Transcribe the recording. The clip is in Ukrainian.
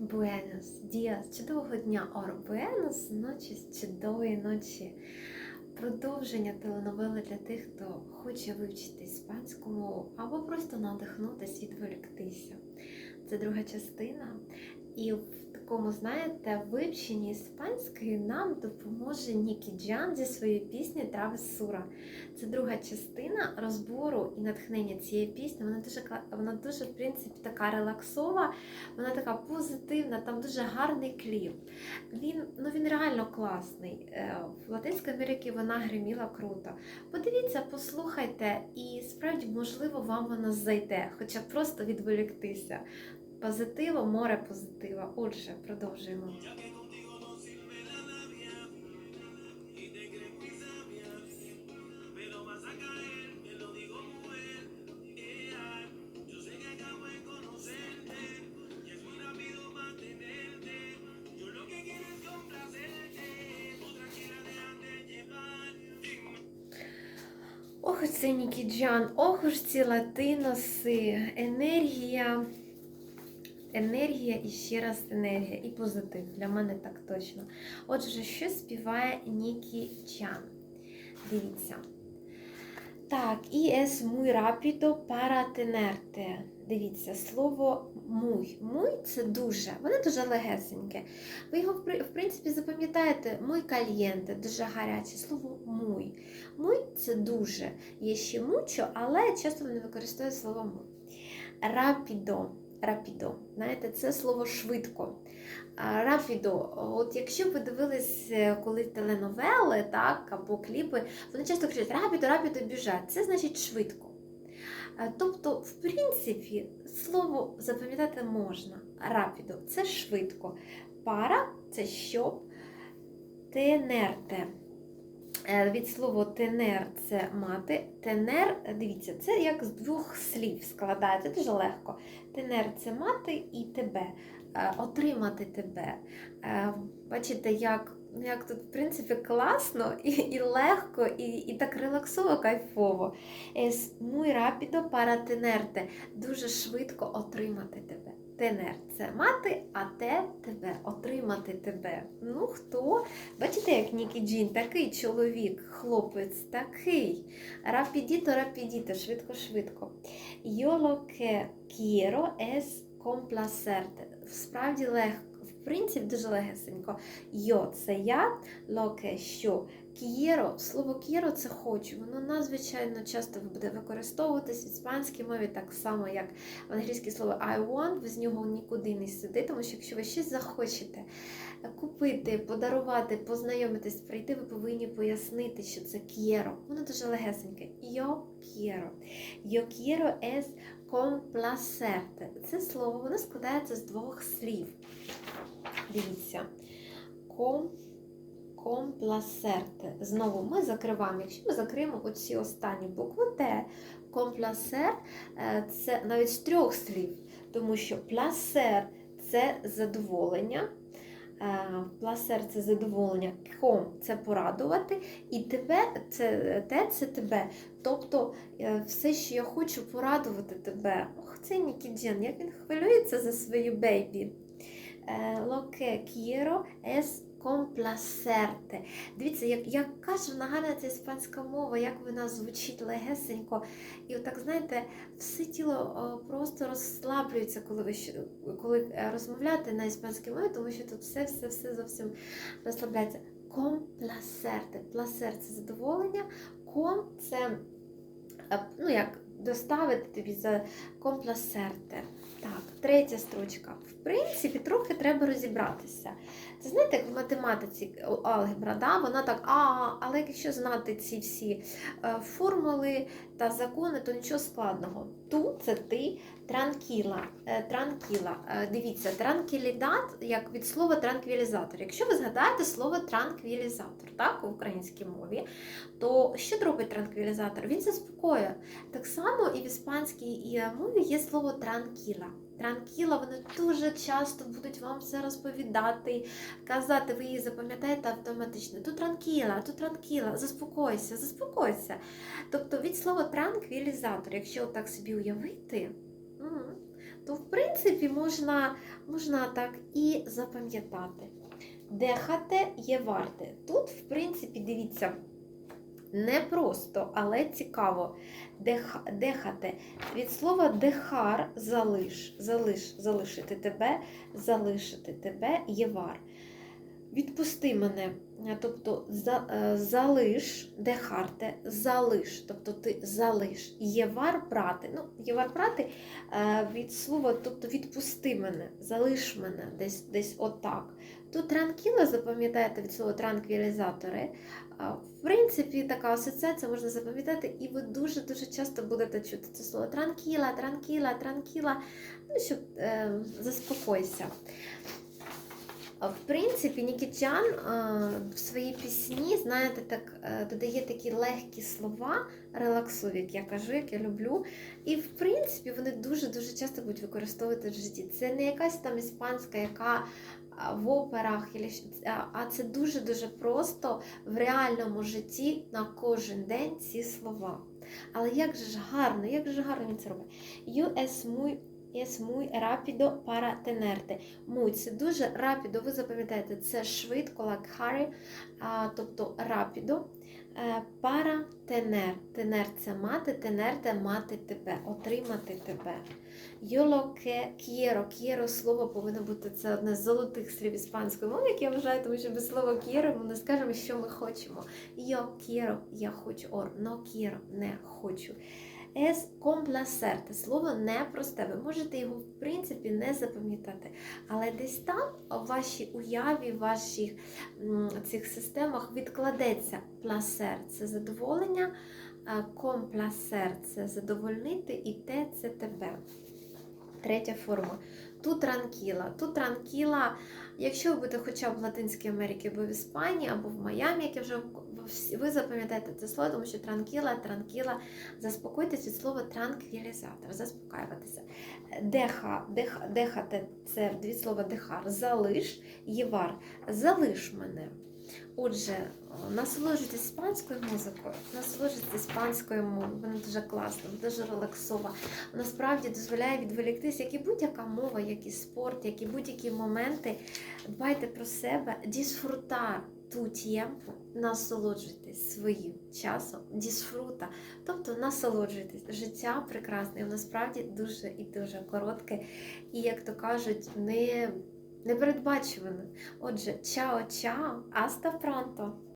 Буенос діас, чудового дня, ор буенос ночі, чудової ночі. Продовження теленовели для тих, хто хоче вивчити іспанську мову або просто надихнутися, відволіктися. Це друга частина. І в такому, знаєте, вивченні іспанської нам допоможе Нікі Джан зі своєю піснею Травесура. Це друга частина розбору і натхнення цієї пісні. Вона дуже вона дуже, в принципі, така релаксова, вона така позитивна, там дуже гарний кліп. Він, ну, він реально класний. Е, В Латинській Америці вона гриміла круто. Подивіться, послухайте, і справді, можливо, вам вона зайде, хоча просто відволіктися. Позитиво, море позитива. Отже, продовжуємо. Ох, це Нікі Джан, ох уж ці латиноси, енергія. Енергія і ще раз енергія, і позитив. Для мене так точно. Отже, що співає Нікі Джан? Дивіться. Так, і es muy rápido para. Дивіться, слово муй. Муй це дуже, воно дуже легесеньке. Ви його, в принципі, запам'ятаєте, муй кальєнте, дуже гаряче. Слово муй. Муй це дуже. Є ще мучо, але часто не використовує слово муй. Рапідо. Рапідо. Знаєте, це слово швидко. Рапідо. От якщо ви дивились е, коли теленовели, так, або кліпи, вони часто кричать рапідо, рапідо біжать. Це значить швидко. Тобто, в принципі, слово запам'ятати можна. Рапідо це швидко. Пара це щоб. Тенерте. Е, Від слова тенер це мати. Тенер, дивіться, це як з двох слів складається, дуже легко. Тенер це мати і тебе, Е, отримати тебе. Е, Бачите, як, як тут, в принципі, класно і, і легко, і, і так релаксово, кайфово. Es muy rápido para tenerte. Дуже швидко отримати тебе. Тенер це мати, а те тебе, отримати тебе. Ну хто? Бачите, як Нікі Джін, такий чоловік, хлопець, такий. Рапідіто, рапідіто, швидко-швидко. Que quiero es complacerte. Справді легко. В принципі, дуже легесенько. Йо це я, локе що. К'єро, слово к'єро це хочу. Воно надзвичайно часто буде використовуватись в іспанській мові так само, як в англійській слово I want, ви з нього нікуди не сидите, тому що якщо ви щось захочете купити, подарувати, познайомитись, прийти, ви повинні пояснити, що це к'єро. Воно дуже легесеньке. Йо к'єро. Йо к'єро es complacerte. Це слово воно складається з двох слів. Дивіться. Ком компласерте. Знову ми закриваємо. Якщо ми закриємо оці останні букви Т, компласер е, це навіть з трьох слів, тому що пласер це задоволення. е, Пласер це задоволення, ком це порадувати, і тебе це те це тебе. Тобто е, все, що я хочу порадувати тебе. Ох, це Нікі Джен, як він хвилюється за свою бейбі. Е, Lo que complacerte. Дивіться, як, як каже вона ця іспанська мова, як вона звучить легесенько. І отак, знаєте, все тіло просто розслаблюється, коли ви коли е, розмовляєте на іспанській мові, тому що тут все, все, все зовсім розслабляється. Компласерте. Пласер це задоволення, ком це е, ну, як доставити тобі за компласерте. Так, третя строчка. В принципі, трохи треба розібратися. Це знаєте, як в математиці алгебра, да? вона так, а, але якщо знати ці всі е, формули та закони, то нічого складного. Ту це ти транкіла. Е, транкіла. Е, дивіться, транкілідат, як від слова транквілізатор. Якщо ви згадаєте слово транквілізатор, так, у українській мові, то що робить транквілізатор? Він заспокоює. Так само і в іспанській мові є слово транкіла. Транкіла, вони дуже часто будуть вам все розповідати, казати, ви її запам'ятаєте автоматично. Тут транкіла, тут транкіла, заспокойся, заспокойся. Тобто від слова транквілізатор, якщо так собі уявити, то в принципі можна, можна так і запам'ятати. Дехате є варте. Тут, в принципі, дивіться, не просто, але цікаво. Дех, дехати. Від слова дехар залиш, залиш, залишити тебе, залишити тебе є вар. Відпусти мене, Е, тобто за, е, залиш, дехарте, залиш, тобто ти залиш. Євар прати. Ну, євар прати е, від слова, тобто відпусти мене, залиш мене, десь, десь отак. Тут транкіла, запам'ятаєте від слова транквілізатори. В принципі, така асоціація можна запам'ятати, і ви дуже-дуже часто будете чути це слово транкіла, транкіла, транкіла, ну, щоб е, заспокойся. В принципі, Нікітян в своїй пісні, знаєте, так е, додає такі легкі слова, релаксові, як я кажу, як я люблю. І в принципі вони дуже-дуже часто будуть використовувати в житті. Це не якась там іспанська, яка в операх, а- це дуже-дуже просто в реальному житті на кожен день ці слова. Але як же ж гарно, як же гарно він це робить. Yo es muy, es muy rápido para tenerte. Muy – це дуже рапідо, ви запам'ятаєте, це швидко, like hurry, а, тобто рапідо. Е, Para tener. Tener – це мати, tenerte – мати тебе, отримати тебе. Yo lo que quiero. Quiero слово повинно бути це одне з золотих слів іспанської мови, як я вважаю, тому що без слова quiero ми не скажемо, що ми хочемо. Yo quiero – я хочу, or no quiero – не хочу. Es complacerte. Слово непросте. Ви можете його, в принципі, не запам'ятати. Але десь там, в вашій уяві, в ваших цих системах відкладеться пласер це задоволення, компласер це задовольнити, і те це тебе. Третя форма. Тут транкіла. Тут транкіла, якщо ви будете хоча б в Латинській Америці, або в Іспанії, або в Майамі, як я вже ви запам'ятаєте це слово, тому що транкіла, транкіла, заспокойтесь від слова транквілізатор, заспокаюватися. Деха, деха, дехати це від слова дехар, залиш, євар, залиш мене. Отже, насолоджуйтесь іспанською музикою, насолоджуйтесь іспанською мовою, вона дуже класна, дуже релаксова. Вона справді дозволяє відволіктись, як і будь-яка мова, як і спорт, як і будь-які моменти. Дбайте про себе, дісфрута ту тємпу, насолоджуйтесь своїм часом, дісфрута, тобто насолоджуйтесь. Життя прекрасне, воно справді дуже і дуже коротке, і, як то кажуть, не, непередбачуване. Отже, чао-чао, аста пронто!